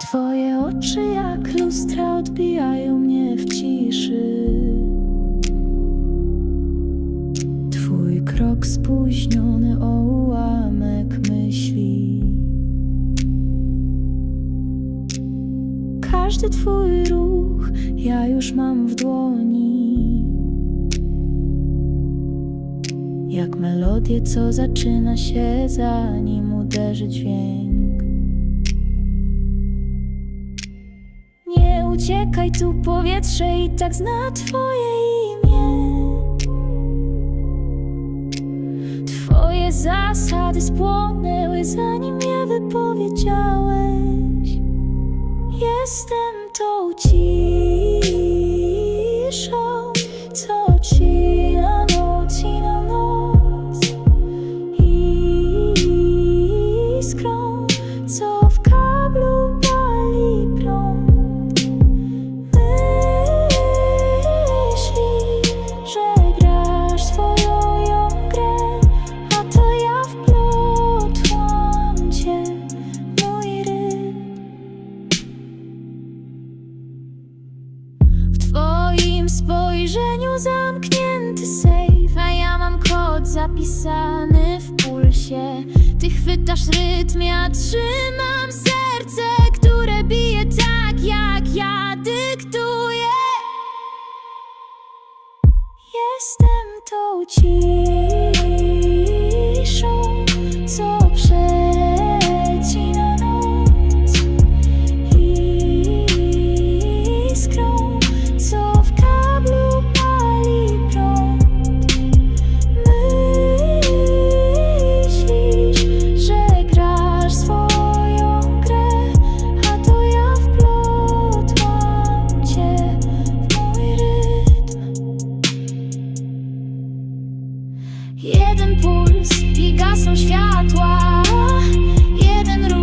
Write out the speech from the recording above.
Twoje oczy jak lustra odbijają mnie w ciszy. Twój krok spóźniony o ułamek myśli. Każdy twój ruch ja już mam w dłoni. Jak melodię, co zaczyna się zanim uderzy dźwięk. Uciekaj tu powietrze i tak zna twoje imię. Twoje zasady spłonęły zanim je wypowiedziałeś. Jestem tą ciszą, zamknięty sejf, a ja mam kod zapisany w pulsie. Ty chwytasz rytm, ja trzymam serce, które bije tak jak ja dyktuję. Jestem tą ciszą, Jeden puls i gasną światła. Jeden ruch